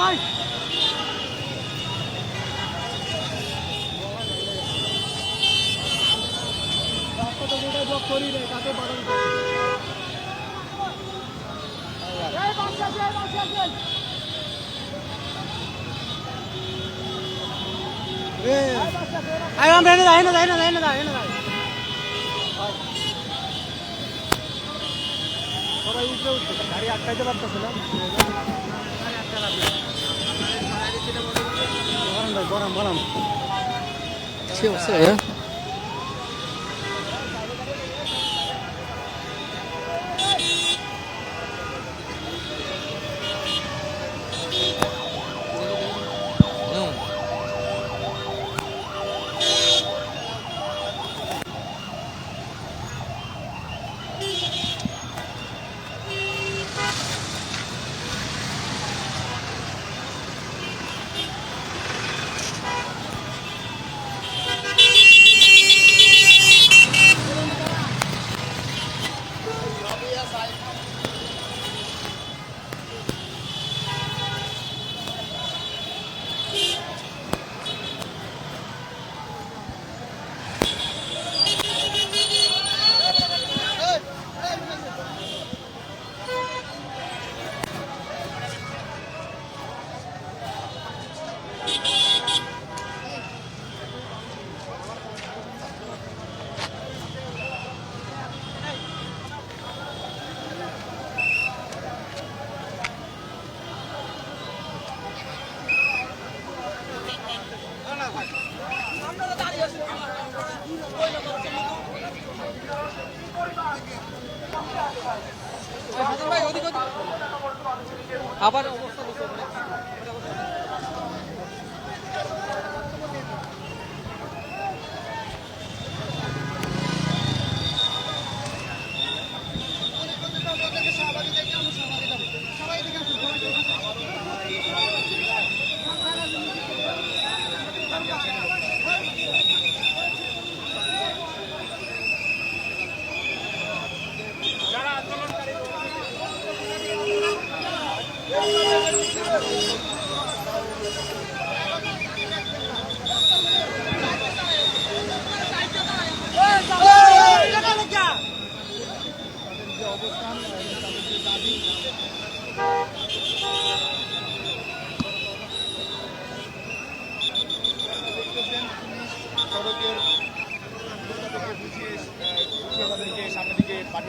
ভাই করি রে কাকে বারণ আয় আমরা এনে দাও এনে দাও এনে দাও এনে দাও এনে দাও সবাই উঠে উঠছে গাড়ি আটকাইতে পারতেছে না। গরম ভাই গরম গরম। কি অবস্থা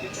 দিকে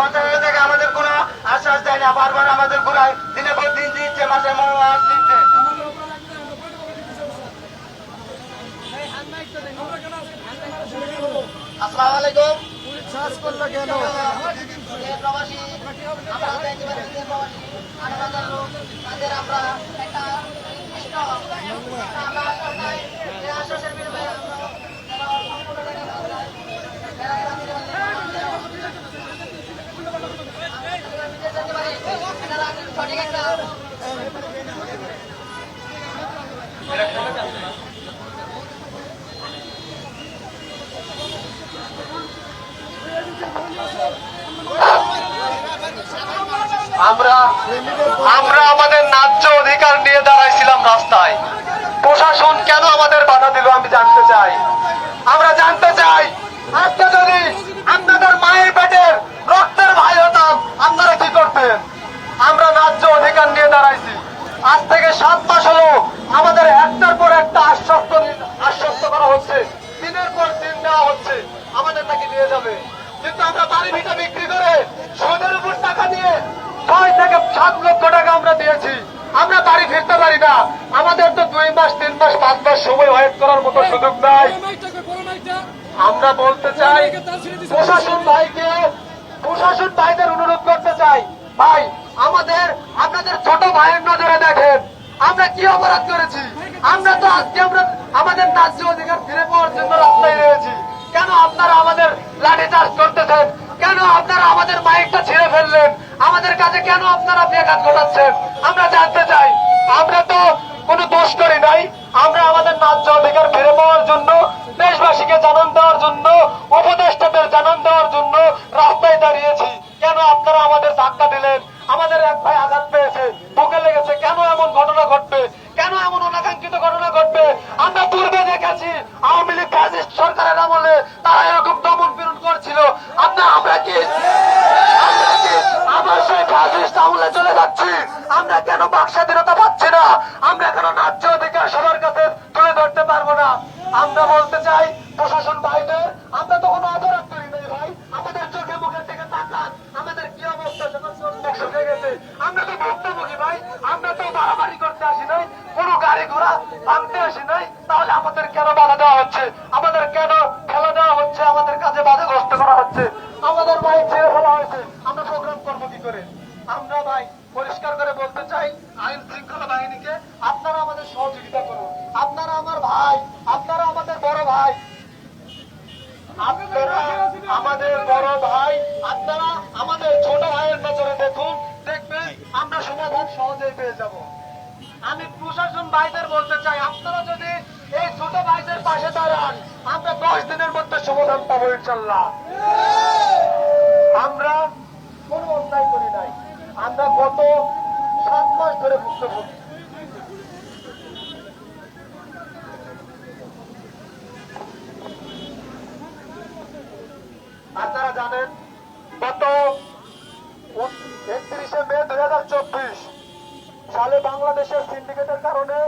মন্ত্রণালয় থেকে, আমাদের কোনো আশ্বাস দেয় না, বারবার আমাদের ঘুরায় দিনে পর দিন দিচ্ছে, মাসে মাস আমরা পারি যে প্রবাসী আঠারো হাজার লোক তাদের আমরা একটা নির্দিষ্ট একটা আমরা আশ্বাস দেই যে আশ্বাসের বিনিময়ে আমরা যারা সম্পূর্ণ টাকা না দেয়, যারা তাদের আমরা আমরা আমাদের ন্যায্য অধিকার নিয়ে দাঁড়াইছিলাম রাস্তায়। প্রশাসন কেন আমাদের বাধা দিল আমি জানতে চাই। আমরা জানতে চাই আজকে যদি আপনাদের মায়ের পেটের রক্তের ভাই হতাম আপনারা কি করতেন আমরা ন্যায্য অধিকার নিয়ে দাঁড়াইছি। আজ থেকে সাত মাস হলো আমাদের একটার পর একটা আশ্বস্ত আশ্বস্ত করা হচ্ছে। দিনের পর দিন দেওয়া হচ্ছে। আমাদের নাকি নিয়ে যাবে। কিন্তু আমরা বাড়ি ভিটা বিক্রি করে সুদের উপর টাকা দিয়ে ছয় থেকে সাত লক্ষ টাকা আমরা দিয়েছি। আমরা বাড়ি ফিরতে পারি না। আমাদের তো দুই মাস, তিন মাস, পাঁচ মাস সময় ওয়েট করার মতো সুযোগ নাই। আমরা বলতে চাই, প্রশাসন ভাইকে প্রশাসন ভাইদের অনুরোধ করতে চাই। ভাই আমাদের, আপনাদের ছোট ভাইয়ের নজরে দেখেন। আমরা কি অপরাধ করেছি? আমরা তো আজকে আমরা আমাদের ন্যায্য অধিকার ফিরে পাওয়ার জন্য রাস্তায় রয়েছি। কেন আপনারা আমাদের লাঠি চার্জ করতেছেন? কেন আপনারা আমাদের মাইকটা ছিঁড়ে ফেললেন? আমাদের কাছে কেন আপনারা বেঘাত ঘটাচ্ছেন? আমরা জানতে চাই। আমরা তো কোনো দোষ করি নাই। আমরা আমাদের ন্যায্য অধিকার ফিরে পাওয়ার জন্য, দেশবাসীকে জানান দেওয়ার জন্য, উপদেষ্টাদের জানান দেওয়ার জন্য রাস্তায় দাঁড়িয়েছি। কেন আপনারা আমাদের ধাক্কা দিলেন? আমাদের এক ভাই আঘাত পেয়েছে, বুকে লেগেছে। কেন এমন ঘটনা ঘটবে? কেন এমন অনাকাঙ্ক্ষিত ঘটনা ঘটবে? আমরা পূর্বে দেখেছি, আওয়ামী লীগ ফ্যাসিস্ট সরকারের আমলে তারা এরকম দমন পীড়ন করছিল। আমরা আমরা কি? আমরা সেই ফ্যাসিস্ট আমলে চলে যাচ্ছি? আমরা কেন বাক স্বাধীনতা পাচ্ছি না? আমরা কেন ন্যায্য অধিকার সবার কাছে তুলে ধরতে পারব না? আমরা বলতে চাই প্রশাসন ভাইদের আমরা তো কোনো অপরাধ করি নাই ভাই আমাদের চোখে মুখের দিকে তাকান আমাদের কি অবস্থা যখন চোখ মুখ শুকে গেছে আমরা তো ভুক্তভোগী ভাই আমরা বাড়াবাড়ি করতে আসি নাই, কোনো গাড়ি ঘোড়া ভাঙতে আসি নাই, তাহলে আমাদের কেন বাধা দেওয়া হচ্ছে? আমাদের কেন খেলা দেওয়া হচ্ছে? আমাদের কাজে বাধাগ্রস্ত করা হচ্ছে? আমাদের ভাই ছেড়ে ফেলা হয়েছে, আমরা প্রোগ্রাম করব কি করে? আমরা ভাই পরিষ্কার করে বলতে চাই, আইন শৃঙ্খলা বাহিনীকে, আপনারা আমাদের সহযোগিতা করুন। আপনারা আমার ভাই, আপনারা আমাদের বড় ভাই। আপনারা আমাদের বড় ভাই, আপনারা আমাদের ছোট ভাইয়ের নজরে দেখুন, দেখবেন আমরা সমাধান সহজেই পেয়ে যাব। আমি প্রশাসন ভাইদের বলতে চাই, আপনারা যদি এই ছোট ভাইদের পাশে দাঁড়ান, আমরা দশ দিনের মধ্যে সমাধান পাবো, ইনশাল্লাহ। আমরা কোনো অন্যায় করি নাই। আমরা গত সাত মাস ধরে ভুক্তভোগী। আপনারা জানেন, গত একত্রিশে মে দুই হাজার চব্বিশ সালে বাংলাদেশের সিন্ডিকেটের কারণে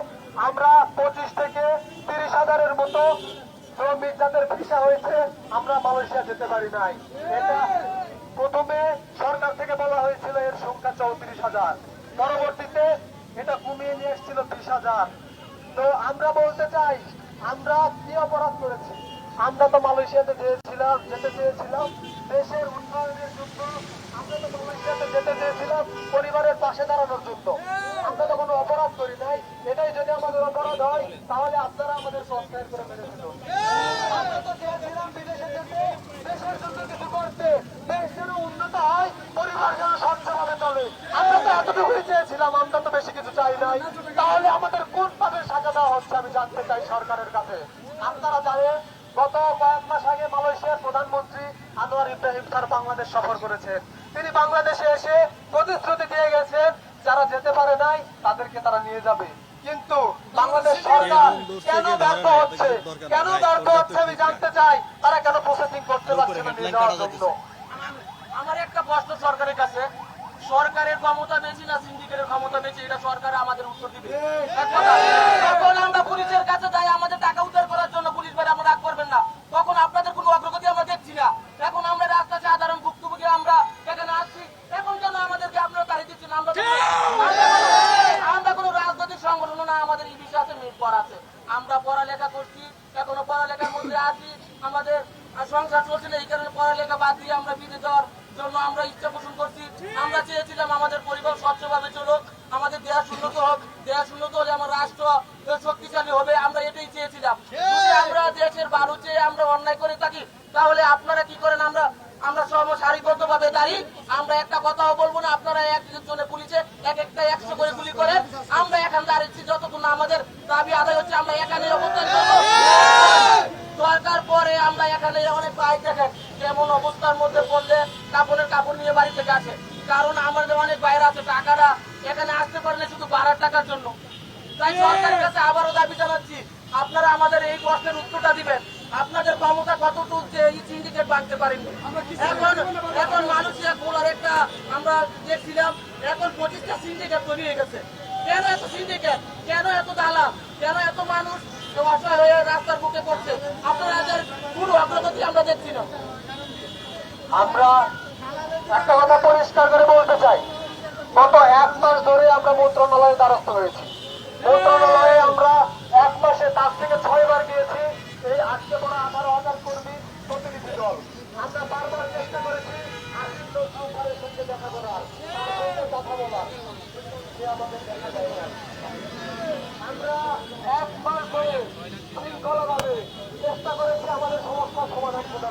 আমরা পঁচিশ থেকে তিরিশ হাজারের মতো শ্রমিক যাদের ভিসা হয়েছে, আমরা মালয়েশিয়া যেতে পারি নাই। এটা প্রথমে সরকার থেকে বলা হয়েছিল এর সংখ্যা চৌত্রিশ হাজার। পরবর্তীতে এটা কমিয়ে নিয়ে এসেছিল বিশ হাজার। তো আমরা বলতে চাই, আমরা কি অপরাধ করেছি? আমরা তো মালয়েশিয়াতে চেয়েছিলাম যেতে চেয়েছিলাম। দেশের উন্নয়নের জন্য আমরা তো মালয়েশিয়াতে যেতে চেয়েছিলাম, পরিবারের পাশে দাঁড়ানোর জন্য। আমরা তো কোনো অপরাধ করি নাই। এটাই যদি আমাদের অপরাধ হয়, তাহলে আপনারা আমাদের সংস্কার করে জন্য কিছু করতে। দেশ যেন উন্নত হয়, পরিবার যেন সচ্ছলভাবে চলে। আমরা তো চেয়েছিলাম, আমরা তো বেশি কিছু চাই তাহলে আমাদের কোন পাবে দেওয়া হচ্ছে আমি জানতে চাই সরকারের কাছে। আপনারা জানেন গত কয়েক মাস আগে মালয়েশিয়ার প্রধানমন্ত্রী আনোয়ার ইব্রাহিম স্যার বাংলাদেশ সফর করেছেন। তিনি বাংলাদেশে এসে প্রতিশ্রুতি দিয়ে গেছেন যারা যেতে পারে নাই তাদেরকে তারা নিয়ে যাবে। কিন্তু বাংলাদেশ সরকার কেন ব্যর্থ হচ্ছে? কেন ব্যর্থ হচ্ছে আমি জানতে চাই। তারা কেন প্রসেসিং করতে পারছে না নিয়ে যাওয়ার জন্য? আমার একটা প্রশ্ন সরকারের কাছে। সরকারের ক্ষমতা বেশি না সিন্ডিকেটের ক্ষমতা বেশি? এটা সরকার আমাদের উত্তর দিবে। আমরা চেয়েছিলাম আমাদের পরিবার স্বচ্ছভাবে চলুক আমাদের দেশ উন্নত হোক দেশ উন্নত হলে আমার রাষ্ট্র শক্তিশালী হবে আমরা এটাই চেয়েছিলাম। যদি আমরা দেশের বারো চেয়ে আমরা অন্যায় করে থাকি তাহলে আপনারা কি করেন? আমরা আমরা সব সারিবদ্ধ ভাবে দাঁড়িয়ে আমরা একটা কথাও বলব না আপনারা একজনে পুলিশে এক একটা একশো করে গুলি করেন আমরা এখানে দাঁড়িয়েছি যতক্ষণ আমাদের দাবি আদায় হচ্ছে আমরা এখানে অবস্থান করব। দরকার পরে আমরা এখানে অনেক ভাই দেখেন যেমন অবস্থার মধ্যে পড়লে কাপড়ের কাপড় নিয়ে বাড়ি থেকে আসে। কারণ আমাদের অনেক বাইরে আছে টাকাটা এখানে আসতে পারে না শুধু বাড়ার টাকার জন্য। তাই সরকারের কাছে আবারও দাবি জানাচ্ছি আপনারা আমাদের এই প্রশ্নের উত্তরটা দিবেন। আপনাদের ক্ষমতা কতটুকু যে এই সিন্ডিকেট ভাঙতে পারেননি। এখন এখন মানুষের খোলার একটা আমরা দেখছিলাম এখন পঁচিশটা সিন্ডিকেট তৈরি হয়ে গেছে। কেন এত সিন্ডিকেট কেন এত দালাল? কেন এত মানুষ অসহায় হয়ে রাস্তার বুকে পড়ছে আপনারা এদের পুরো অগ্রগতি আমরা দেখছি না আমরা একটা কথা পরিষ্কার করে বলতে চাই গত এক মাস ধরে আমরা মন্ত্রণালয়ে দ্বারস্থ হয়েছি মন্ত্রণালয়ে আমরা এক মাসে তার থেকে ছয়বার গিয়েছি এই আজকে কোনো আঠারো হাজার কর্মী প্রতিনিধি দল আমরা বারবার চেষ্টা করেছি আসিফ নজরুলের সঙ্গে দেখা করার তার সঙ্গে কথা বলার সে আমাদের দেখা যায় না। আমরা এক মাস ধরে শৃঙ্খলাভাবে চেষ্টা করেছি আমাদের সমস্যার